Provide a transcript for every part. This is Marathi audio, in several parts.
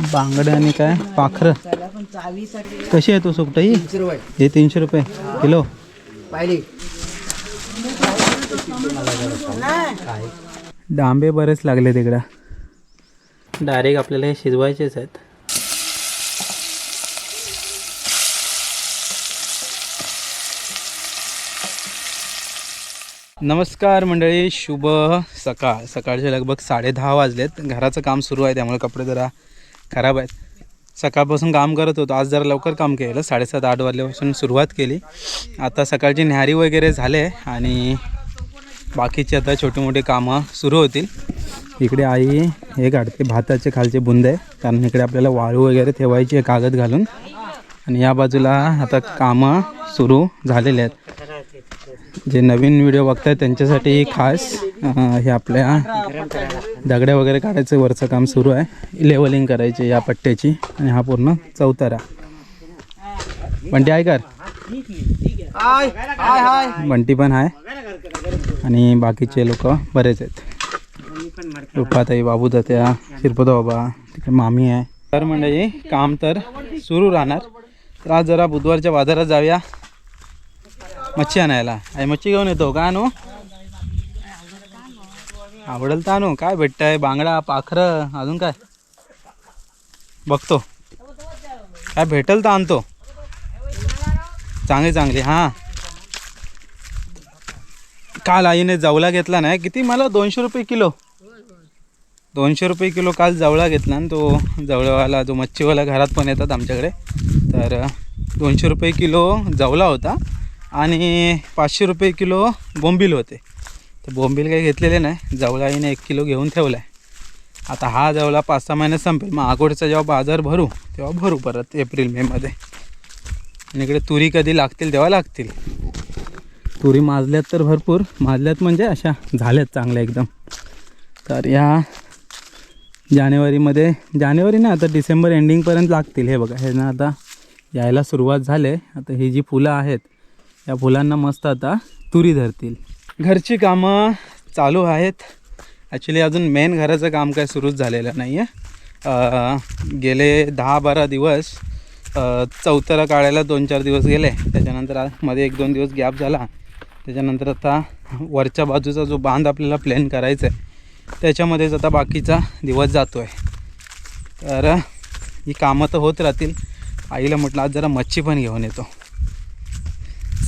बांगडे आणि काय? पाखरं. कशी आहे तो रुपये हे तीनशे रुपये. किलो? डांबे बरेच लागले तिकडं डायरेक्ट आपल्याला हे शिजवायचेच आहेत. नमस्कार मंडळी शुभ सकाळ. सकाळचे लगभग साडेदहा वाजलेत. घराचं काम सुरू आहे त्यामुळे कपडे जरा खराब आहेत. सकाळपासून काम करत होतो. आज जरा लवकर काम केलं. साडेसात आठ वाजल्यापासून सुरुवात केली. आता सकाळची न्याहारी वगैरे झाले आणि बाकीची आता छोटी मोठी कामं सुरू होतील. इकडे आई हे काढते भाताचे खालचे बुंद. आहे कारण इकडे आपल्याला वाळू वगैरे ठेवायची आहे कागद घालून. आणि या बाजूला आता कामं सुरू झालेले आहेत. जे नवीन व्हिडिओ बघतायत त्यांच्यासाठी खास हे आपल्या दगड्या वगैरे काढायचं वरचं काम सुरू आहे. लेवलिंग करायची या पट्ट्याची आणि हा पूर्ण चौतारा. बंटी आहे कर. बंटी पण आहे. आणि बाकीचे लोक बरेच आहेत. रुपाताई बाबू तात्या शिरपदा बाबा तिकडे मामी आहे. तर म्हणजे काम तर सुरू राहणार. तर आज जरा बुधवारच्या बाजारात जाऊया. मच्छी आणायला. आई मच्छी घेऊन येतो का आणू आवडेल तर आणू काय भेटतंय? बांगडा पाखरं अजून काय? बघतो. काय भेटेल तर आणतो. चांगली चांगली हां. काल आईने जवला घेतला नाही. किती? मला दोनशे रुपये किलो. दोनशे रुपये किलो काल जवळा घेतला आणि तो जवळवाला जो मच्छीवाला घरात पण येतात आमच्याकडे. तर दोनशे रुपये किलो जवला होता. आणि पाचशे रुपये किलो बोंबील होते. तर बोंबील काही घेतलेले नाही. जवळाईने एक किलो घेऊन ठेवला आहे आता हा जवळा पाच सहा महिन्यात संपेल. मग आगोडचा जेव्हा बाजार भरू तेव्हा भरू परत एप्रिल मेमध्ये आणि इकडे तुरी कधी लागतील तेव्हा लागतील. तुरी माजल्यात तर भरपूर. माजल्यात म्हणजे अशा झाल्यात चांगल्या एकदम. तर या जानेवारीमध्ये जानेवारी ना आता डिसेंबर एंडिंगपर्यंत लागतील. हे बघा हे ना आता यायला सुरुवात झाले. आता ही जी फुलं आहेत या फुलांना मस्त आता तुरी धरतील. घरची कामं चालू आहेत. ॲक्च्युली अजून मेन घराचं काम काय सुरूच झालेलं नाही आहे गेले दहा बारा दिवस अ, काढायला दोन चार दिवस गेले. त्याच्यानंतरमध्ये एक दोन दिवस गॅप झाला. त्याच्यानंतर आता वरच्या बाजूचा जो बांध आपल्याला प्लॅन करायचा आहे त्याच्यामध्येच आता बाकीचा दिवस जातो आहे तर ही कामं तर होत राहतील. आईला म्हटलं आज जरा मच्छी पण घेऊन येतो.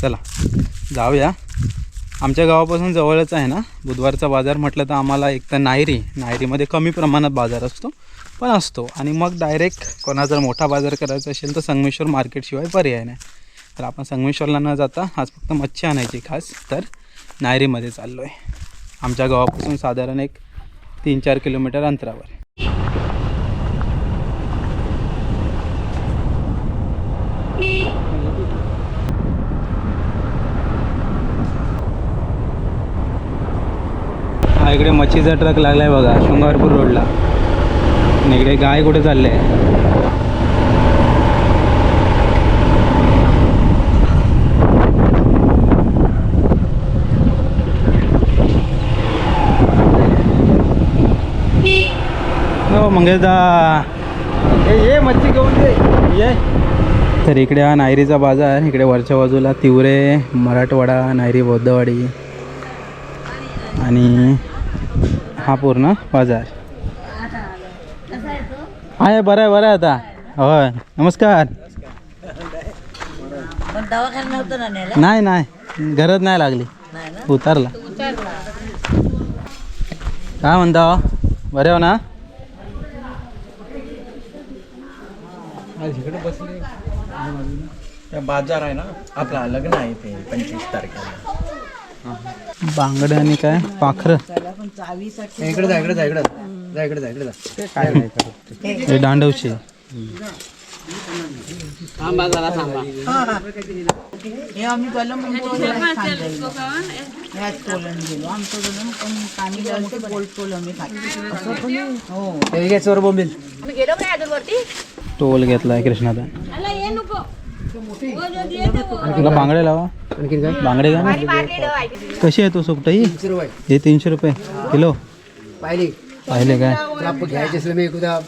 चला जाऊया. आमच्या गावापासून जवळच आहे ना? बुधवारचा बाजार म्हटलं तर आम्हाला एक तर नायरी नायरीमध्ये कमी प्रमाणात बाजार असतो पण असतो. आणि मग डायरेक्ट कोणा जर मोठा बाजार करायचा असेल तर संगमेश्वर मार्केटशिवाय पर्याय नाही. तर आपण संगमेश्वरला न जाता आज फक्त मच्छी आणायची खास तर नायरीमध्ये चाललो आहे आमच्या गावापासून साधारण एक तीन चार किलोमीटर अंतरावर. हा इकडे मच्छीचा ट्रक लागलाय बघा शृंगारपूर रोडला. आणि इकडे गाय कुठे चालले? हो मंगेशदा. ये मच्छी घेऊन ये. तर इकडे हा नायरीचा बाजार इकडे वरच्या बाजूला तिवरे मराठवाडा नायरी बौद्धवाडी. आणि हा पूर्ण बाजार. आहे बरं आहे बरं आहे आता. होय नमस्कार. पण दवाखाना नव्हतं ना नेला? नाही नाही गरज नाही लागली. नाही ना? उतरला. काय म्हणता हो? बरे हो ना? इकडे बसले. त्या बाजार आहे ना आपला लग्न आहे ते पंचवीस तारखेला. बांगडे आणि काय? पाखरं. इकडे जा इकडे जा इकडे जा. जा इकडे जा इकडे जा. ते काय नाही हे हे बोल टोल आम्ही. हो टोल घेतलाय कृष्णादा तुला बांगडे लावा. आणखी काय बांगडे घ्या. कशी आहे तो तीनशे रुपये हे तीनशे रुपये. किलो? पाहिली पाहिले काय? आपण घ्यायचे असले मी एकदा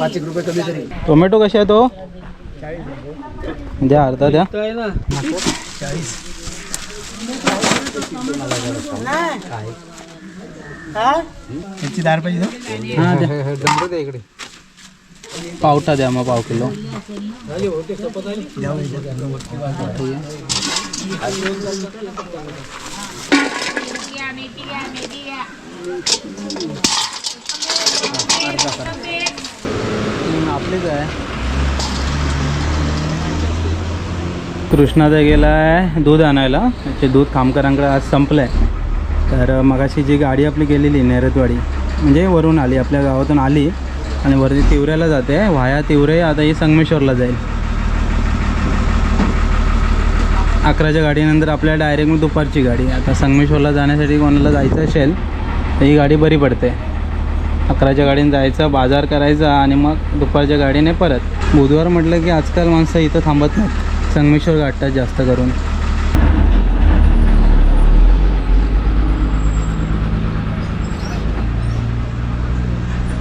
पाच एक रुपये कमी तरी टोमॅटो कसे आहे तो? द्या अर्धा द्या. याची दार पाहिजे हा इकडे. पावटा द्या मग पाव किलो. हम्म, आपलीच आहे. कृष्णाचा गेला आहे दूध आणायला. त्याचे दूध कामकरांकडे आज संपलं आहे तर मगाशी जी गाडी आपली गेलेली नैरतवाडी म्हणजे वरून आली आपल्या गावातून आली. आणि वरती तिवऱ्याला जाते. वाया तिवरे आता ही संगमेश्वरला जाईल. अकराच्या गाडीनंतर आपल्या डायरेक्ट मग दुपारची गाडी. आता संगमेश्वरला जाण्यासाठी कोणाला जायचं असेल तर ही गाडी बरी पडते. अकराच्या गाडीने जायचं बाजार करायचा आणि मग दुपारच्या गाडीने परत. बुधवार म्हटलं की आजकाल माणसं इथं थांबत नाहीत. संगमेश्वर गाठतात जास्त करून.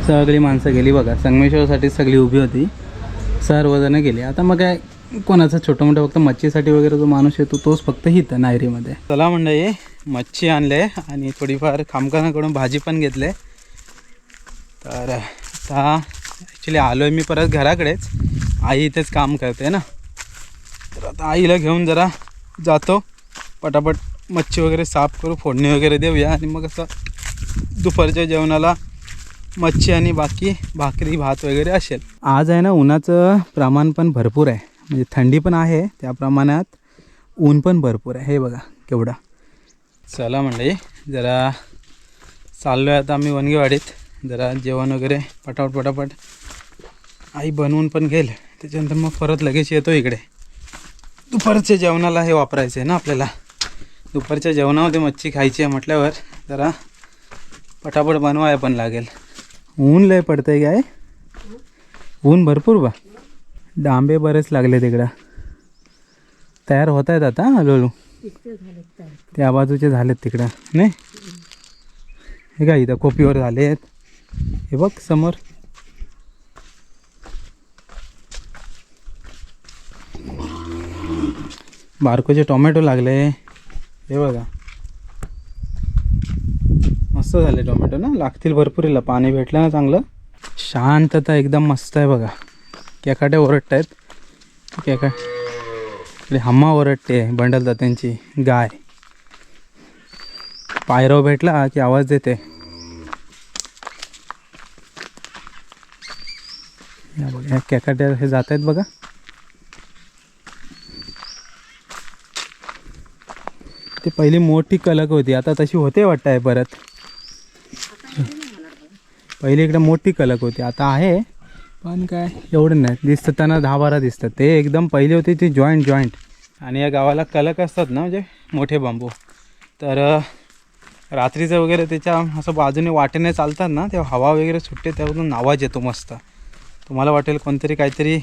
सगळी माणसं गेली बघा. संगमेश्वरसाठी सगळी उभी होती. सर्वजणं गेली. आता मग काय कोणाचं छोटं मोठं फक्त मच्छीसाठी वगैरे जो माणूस येतो तोच फक्त हिथं नायरीमध्ये. चला मंडळी मच्छी आणले आणि थोडीफार खामखानाकडून भाजी पण घेतले. तर आता ॲक्च्युली आलो आहे मी परत घराकडेच. आई इथेच काम करते ना. तर आता आईला घेऊन जरा जातो. पटापट मच्छी वगैरे साफ करू फोडणी वगैरे देऊया आणि मग असं दुपारच्या जेवणाला मच्छी आणि बाकी भाकरी भात वगैरे असेल. आज आहे ना उन्हाचं प्रमाण पण भरपूर आहे. म्हणजे थंडी पण आहे त्या प्रमाणात ऊन पण भरपूर आहे. हे बघा केवढा. चला म्हणजे जरा चाललो आहे आता आम्ही वनगेवाडीत जरा जेवण वगैरे पटापट पटापट. आई बनवून पण घेईल. त्याच्यानंतर मग परत लगेच येतो इकडे. दुपारच्या जेवणाला हे वापरायचं आहे ना आपल्याला. दुपारच्या जेवणामध्ये मच्छी खायची आहे म्हटल्यावर जरा पटापट बनवायला पण लागेल. ऊन लय पडतंय काय? ऊन भरपूर बा. डांबे बरेच लागले तिकडं. तयार होत आहेत आता हळूहळू. त्या बाजूचे झालेत तिकडं नाही? हे काय इथं कोपीवर झालेत? हे बघ समोर. बारकोचे टोमॅटो लागले. हे बघा. मस्त झाले टोमॅटो ना? लागतील भरपूर हिला. पाणी भेटलं ना चांगलं? शांतता एकदम मस्त आहे बघा. केकाटे ओरडत आहेत केका हम्मा ओरडते बंडल त्यांची गाय. पायरव भेटला की आवाज देते. या बघा केकाट्या हे जात आहेत बघा. ते पहिली मोठी कलक होती. आता तशी होते वाटत आहे परत. पहिली इकडे मोठी कलक होती आता आहे पण काय एवढं नाही दिसतं त्यांना दहा बारा दिसतात. ते एकदम पहिली होती ती जॉईंट जॉईंट आणि या गावाला कलक असतात ना म्हणजे मोठे बांबू. तर रात्रीचं वगैरे त्याच्या असं बाजूने वाटेने चालतात ना तेव्हा हवा वगैरे सुटते त्यावरून आवाज येतो मस्त. तुम्हाला वाटेल कोणतरी काहीतरी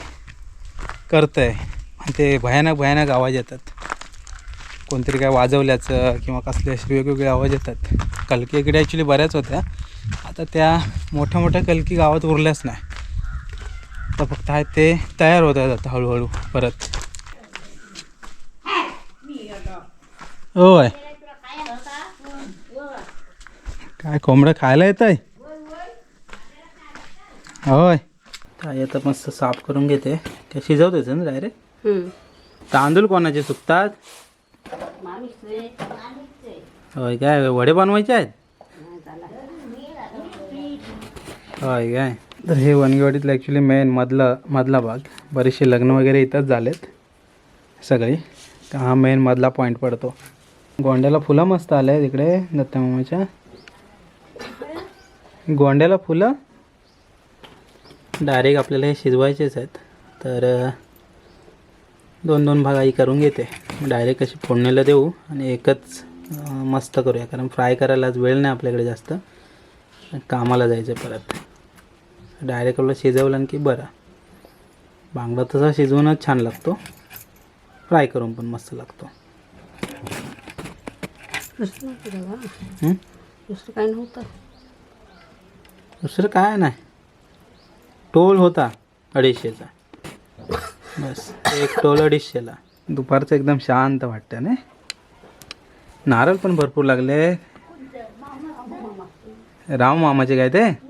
करतं आहे आणि ते भयानक भयानक आवाज येतात. कोणतरी काय वाजवल्याचं किंवा कसले असे वेगवेगळे आवाज येतात. कलकी इकडे ॲक्च्युली बऱ्याच होत्या आता त्या मोठ्या मोठ्या कलकी गावात उरल्याच नाही. तर फक्त आहे ते तयार होत आहेत आता हळूहळू परत. होय. काय कोंबडं खायला येत आहे होय. काय आता मस्त साफ करून घेते. काय शिजवतेच ना डायरेक्ट तांदूळ कोणाचे सुकतात? होय काय वडे बनवायचे आहेत? होय काय तर हे वनगेवाडीतलं ॲक्च्युली मेन मधला मधला भाग. बरेचसे लग्न वगैरे इथंच झालेत. सगळी. तर हा मेन मधला पॉईंट पडतो. गोंड्याला फुलं मस्त आले आहेत तिकडे दत्तमामाच्या गोंड्याला फुलं? डायरेक्ट आपल्याला हे शिजवायचेच आहेत. तर दोन दोन भाग आई करून घेते. डायरेक्ट अशी फोडणीला देऊ आणि एकच मस्त करूया. कारण फ्राय करायला वेळ नाही आपल्याकडे जास्त. कामाला जायचं परत. डायरेक्ट आपलं शिजवलं की बरं. बांगडा तसा शिजवूनच छान लागतो. फ्राय करून पण मस्त लागतो. दुसरं नव्हतं. दुसरं काय नाही. टोल होता अडीचशेचा. बस एक टोल अडीचशेला. दुपारचं एकदम शांत वाटतं ना नारळ पण भरपूर लागले. राम मामाचे काय ते?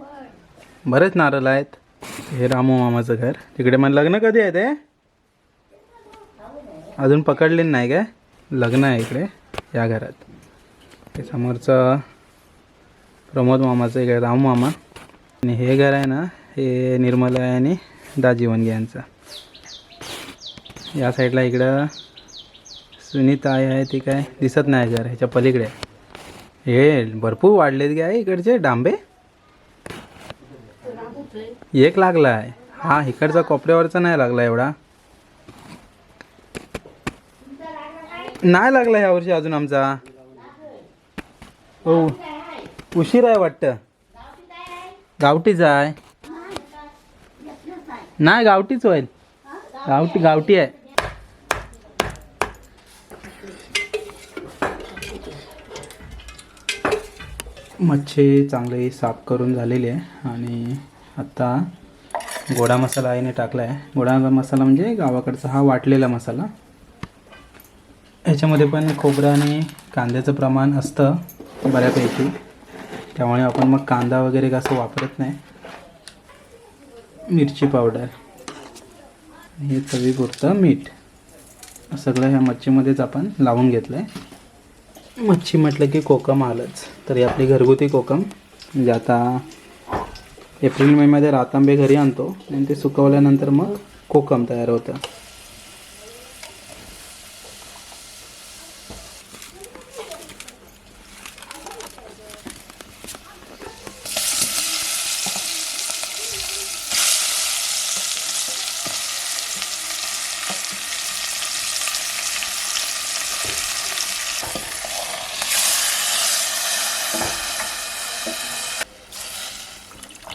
बरेच नारळ आहेत. हे रामू मामाचं घर. तिकडे मग लग्न कधी आहे ते? अजून पकडले नाही काय? लग्न आहे इकडे या घरात. हे समोरचं प्रमोद मामाचं इकडे रामू मामा. आणि हे घर आहे ना हे निर्मला आहे आणि दाजीवनगे यांचं. या साईडला इकडं सुनीता आई आहे ती काय दिसत नाही घर ह्याच्या पलीकडे. हे भरपूर वाढलेत काय इकडचे डांबे? एक लागला आहे हा इकडचा कोपऱ्यावरचा नाही लागला एवढा. नाही लागला ह्या वर्षी अजून आमचा. हो उशीर आहे वाटतं. गावठीच आहे. नाही गावठीच होईल. गावठी गावठी आहे. मच्छी चांगली साफ करून झालेली आहे आणि आत्ता गोडा मसाला आईने टाकला आहे गोडा मसाला म्हणजे गावाकडचा हा वाटलेला मसाला. ह्याच्यामध्ये पण खोबरं आणि कांद्याचं प्रमाण असतं बऱ्यापैकी. त्यामुळे आपण मग कांदा वगैरे कसं वापरत नाही. मिरची पावडर. हे चवीपुरतं मीठ. सगळं ह्या मच्छीमध्येच आपण लावून घेतलं आहे मच्छी म्हटलं की कोकम आलंच. तर ही आपली घरगुती कोकम म्हणजे आता एप्रिल मेमध्ये रातांबे घरी आणतो. आणि ते सुकवल्यानंतर मग कोकम तयार होतं.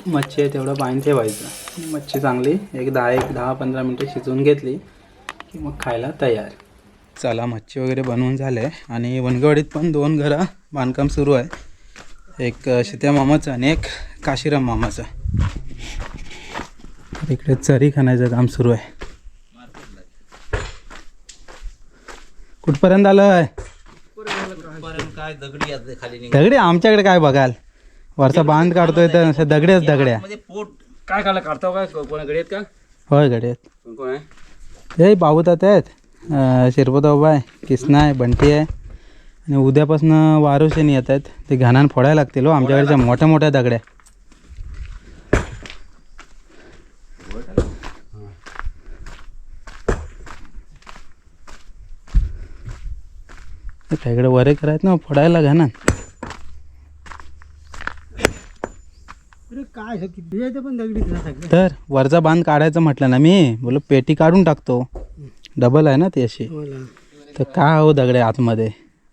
मच्छी आहे तेवढं पाणी ठेवायचं. मच्छी चांगली एक दहा एक दहा पंधरा मिनटं शिजवून घेतली की मग खायला तयार. चला मच्छी वगैरे बनवून झाले. आणि वनगवाडीत पण दोन घरं बांधकाम सुरू आहे. एक शित्या मामाचं आणि एक काशीराम मामाचं. इकडे चरी खाण्याचं काम सुरू आहे. कुठपर्यंत आलं आहे दगडी? आमच्याकडे काय बघाल? वरचा बांध काढतोय तर अशा दगड्याच दगड्या पोट काय काला काढताव काय? कोणाकडे आहेत का? होय गडे आहेत कोण कोण आहे? हे बाबूतात आहेत. अं, शिरपत आहे किसना आहे बंटी आहे. आणि उद्यापासून वारुशेनी येत आहेत. ते घाणान फोडायला लागतील हो आमच्याकडच्या मोठ्या मोठ्या दगड्या इकडे वरे करायत ना फोडायला घाणान काय हे किती? यायचं पण दगडीच ना सगळं तर वरचा बांध काढायचं म्हटलं ना मी बोलो पेटी काढून टाकतो. डबल आहे ना ती अशी. मला तर काय हो दगड्या आतमध्ये?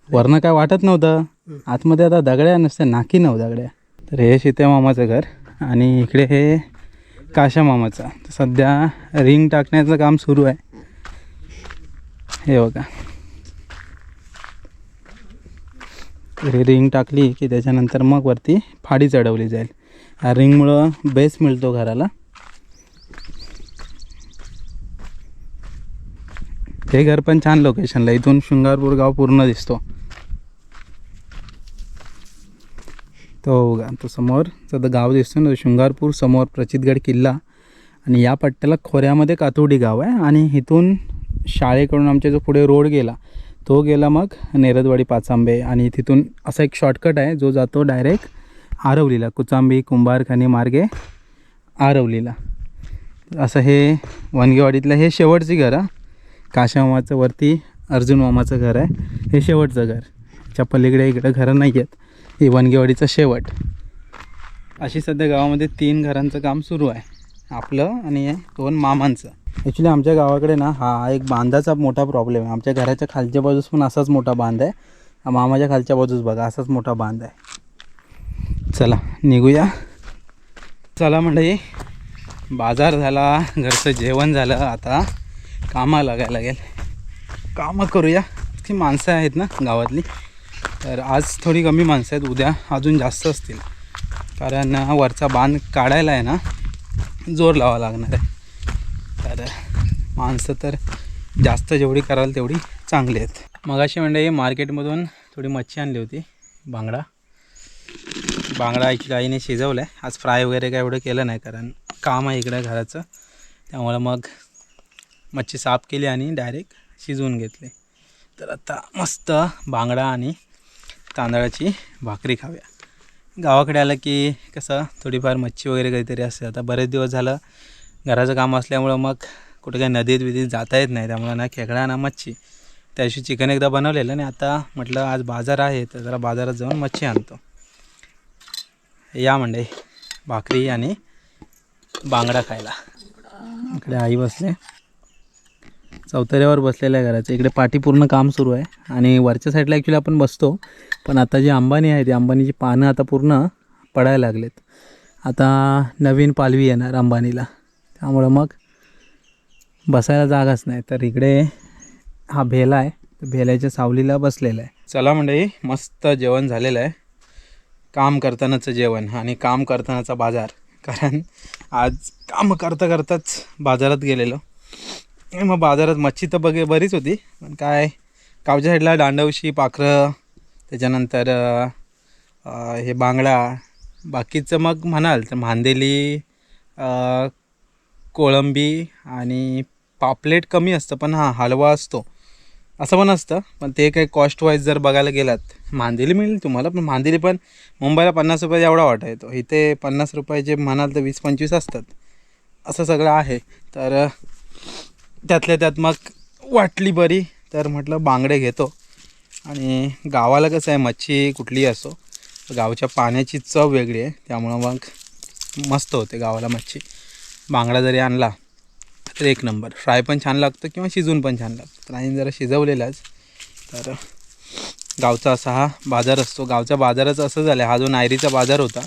वरनं काय वाटत नव्हतं. आतमध्ये आता दगड्या नसत्या नाकी नव्ह दगड्या. तर हे शिते मामाचं घर आणि इकडे हे काशा मामाचं. तर सध्या रिंग टाकण्याचं काम सुरू आहे. हे बघा. तर ही रिंग टाकली की त्याच्यानंतर मग वरती फाडी चढवली जाईल. हा रिंगमुळं बेस मिळतो घराला. हे घर पण छान लोकेशनला इथून शृंगारपूर गाव पूर्ण दिसतो. तो बघा तो समोर तर गाव दिसतो ना शृंगारपूर समोर प्रचितगड किल्ला. आणि या पट्ट्याला खोऱ्यामध्ये कातोडी गाव आहे आणि इथून शाळेकडून आमच्या जो पुढे रोड गेला तो गेला मग नेरदवाडी पाचांबे. आणि तिथून असा एक शॉर्टकट आहे जो जातो डायरेक्ट आरवलीला कुचांबी कुंभारखाने मार्गे आरवलीला. असं हे वनगेवाडीतलं हे शेवटची घर आहे काशामामाचं वरती अर्जुन मामाचं घर आहे. हे शेवटचं घर. च्या पलीकडे इकडं घरं नाही आहेत. हे वनगेवाडीचं शेवट. अशी सध्या गावामध्ये तीन घरांचं काम सुरू आहे. आपलं आणि दोन मामांचं. ॲक्च्युली आमच्या गावाकडे ना हा एक बांधाचा मोठा प्रॉब्लेम आहे. आमच्या घराच्या खालच्या बाजूस पण असाच मोठा बांध आहे. मामाच्या खालच्या बाजूस बघा असाच मोठा बांध आहे. चला निघूया. चला मंडळी बाजार झाला घरचं जेवण झालं आता कामा लागायला लागेल. कामं करूया ती माणसं आहेत ना गावातली. तर आज थोडी कमी माणसं आहेत उद्या अजून जास्त असतील. कारण वरचा बांध काढायला आहे ना जोर लावा लागणार आहे. तर माणसं तर जास्त जेवढी कराल तेवढी चांगली आहेत. मगाशी म्हणजे मार्केटमधून थोडी मच्छी आणली होती बांगडा. बांगडा ॲक्च्युली शिजवलं आहे आज फ्राय वगैरे काय एवढं केलं नाही कारण काम आहे इकडं घराचं. त्यामुळं मग मच्छी साफ केली आणि डायरेक्ट शिजवून घेतले. तर आता मस्त बांगडा आणि तांदळाची भाकरी खाव्या गावाकडे आलं की कसं थोडीफार मच्छी वगैरे काहीतरी असते. आता बरेच दिवस झालं घराचं काम असल्यामुळं मग कुठे काही नदीत विदीत जाता येत नाही. त्यामुळं ना खेकडा ना मच्छी. त्या चिकन एकदा बनवलेलं आणि आता म्हटलं आज बाजार आहे तर जरा बाजारात जाऊन मच्छी आणतो. या म्हणजे भाकरी आणि बांगडा खायला. इकडे आई बसले. चौथऱ्यावर बसलेलं आहे घराचं इकडे पाठी पूर्ण काम सुरू आहे. आणि वरच्या साईडला ॲक्च्युली आपण बसतो. पण आता जी अंबानी आहे ती अंबानीची पानं आता पूर्ण पडायला लागलेत. आता नवीन पालवी येणार अंबानीला. त्यामुळं मग बसायला जागाच नाही. तर इकडे हा भेला आहे. भेल्याच्या सावलीला बसलेला आहे. चला मंडळी मस्त जेवण झालेलं आहे. काम करतानाचं जेवण आणि काम करतानाचा बाजार. कारण आज काम करता करताच बाजारात गेलेलो. मग बाजारात मच्छी तर बघे बरीच होती. पण काय गावच्या साईडला दांडवशी पाखरं त्याच्यानंतर हे बांगडा. बाकीचं मग म्हणाल तर मांदेली कोळंबी आणि पापलेट कमी असतं पण हां हलवा असतो. असं पण असतं पण ते काही कॉस्ट वाईज जर बघायला गेलात मांदेली मिळेल तुम्हाला पण मांदेली पण मुंबईला पन्नास रुपये एवढा वाटा येतो. इथे पन्नास रुपयाचे म्हणाल तर वीस पंचवीस असतात. असं सगळं आहे. तर त्यातल्या त्यात मग वाटली बरी तर म्हटलं बांगडे घेतो. आणि गावाला कसं आहे मच्छी कुठलीही असो गावच्या पाण्याची चव वेगळी आहे. त्यामुळं मग मस्त होते गावाला मच्छी. बांगडा जरी आणला तर एक नंबर. फ्राय पण छान लागतं किंवा शिजून पण छान लागतं. तर आणि जरा शिजवलेलाच. तर गावचा असा हा बाजार असतो. गावच्या बाजाराचं असं झालं हा जो नायरीचा बाजार होता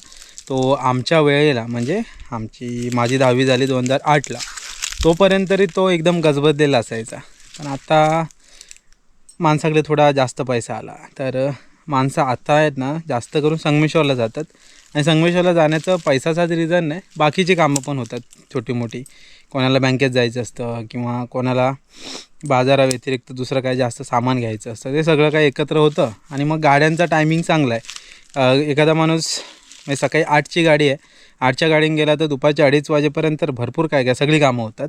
तो आमच्या वेळेला म्हणजे आमची माझी दहावी झाली दोन हजार आठला तोपर्यंत तरी तो एकदम गजबजलेला असायचा. पण आता माणसाकडे थोडा जास्त पैसा आला. तर माणसं आता आहेत ना जास्त करून संगमेश्वरला जातात. आणि संगमेश्वरला जाण्याचं पैसाचाच रिझन नाही बाकीची कामं पण होतात छोटी मोठी कोणाला बँकेत जायचं असतं किंवा कोणाला बाजाराव्यतिरिक्त दुसरं काही जास्त सामान घ्यायचं असतं ते सगळं काही एकत्र होतं. आणि मग गाड्यांचा टायमिंग चांगला आहे. एखादा माणूस म्हणजे सकाळी आठची गाडी आहे. आठच्या गाडीने गेला तर दुपारच्या अडीच वाजेपर्यंत भरपूर काय काय सगळी कामं होतात.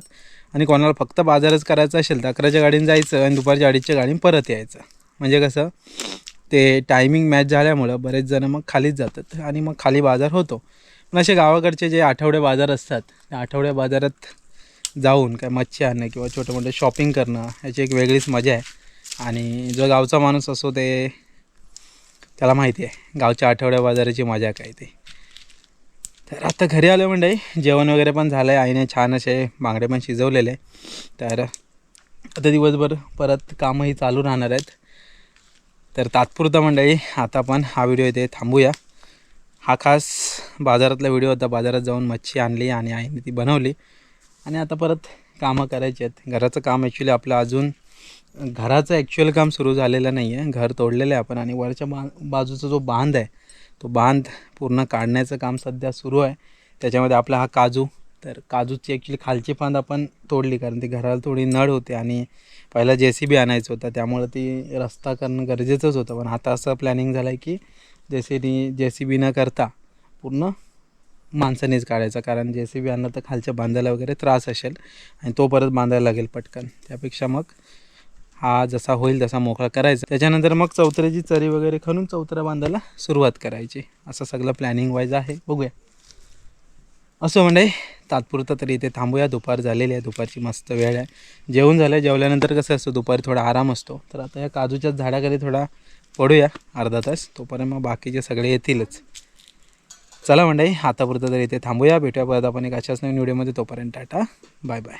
आणि कोणाला फक्त बाजारच करायचं असेल तर अकराच्या गाडीने जायचं आणि दुपारच्या अडीचच्या गाडीने परत यायचं. म्हणजे कसं ते टायमिंग मॅच झाल्यामुळं बरेच जणं मग खालीच जातात आणि मग खाली बाजार होतो. पण असे गावाकडचे जे आठवडे बाजार असतात त्या आठवड्या बाजारात जाऊन काय मच्छी आणणं किंवा छोटं मोठं शॉपिंग करणं ह्याची एक वेगळीच मजा आहे. आणि जो गावचा माणूस असो ते त्याला माहिती आहे गावच्या आठवड्या बाजाराची मजा काय ते. तर आता घरी आलं म्हणजे जेवण वगैरे पण झालं आहे आईने छान असे बांगडे पण शिजवलेले. तर आता दिवसभर परत कामंही चालू राहणार आहेत. तर तात्पुरता मंडळी आता पण हा व्हिडिओ इथे थांबूया. हा खास बाजारातला व्हिडिओ होता बाजारात जाऊन मच्छी आणली आणि आईने ती बनवली. आणि आता परत कामं करायची आहेत. घराचं काम ॲक्च्युली आपलं अजून घराचं ॲक्च्युअल काम सुरू झालेलं नाही आहे घर तोडलेलं आहे आपण आणि वरच्या बा बाजूचा जो बांध आहे तो बांध पूर्ण काढण्याचं काम सध्या सुरू आहे. त्याच्यामध्ये आपला हा काजू तर काजूची ॲक्च्युली खालची फांद आपण तोडली कारण ती घराला थोडी नळ होते आणि पहिला जे सी बी आणायचं होतं. त्यामुळं ती रस्ता करणं गरजेचंच होतं. पण आता असं प्लॅनिंग झालं आहे की जे C B J C B न करता पूर्ण माणसानेच काढायचा. कारण जे सी बी आणलं तर खालच्या बांधायला वगैरे त्रास असेल आणि तो परत बांधायला लागेल पटकन. त्यापेक्षा मग हा जसा होईल तसा मोकळा करायचा. त्याच्यानंतर मग चौथऱ्याची चरी वगैरे खणून चौथरा बांधायला सुरुवात करायची. असं सगळं प्लॅनिंग वाईज आहे. बघूया. असं म्हणजे तात्पुरतं तरी इथे थांबूया. दुपार झालेली आहे. दुपारची मस्त वेळ आहे. जेवण झालं जेवल्यानंतर कसं असतं दुपारी थोडा आराम असतो. तर आता या काजूच्याच झाडाखाली थोडा पडूया. अर्धा तास. तोपर्यंत मग बाकीचे सगळे येतीलच. चला मंडळी आतापुरतं तरी इथे थांबूया. भेटूया परत आपण एक अशाच नवीन व्हिडिओमध्ये. तोपर्यंत टाटा. Bye bye.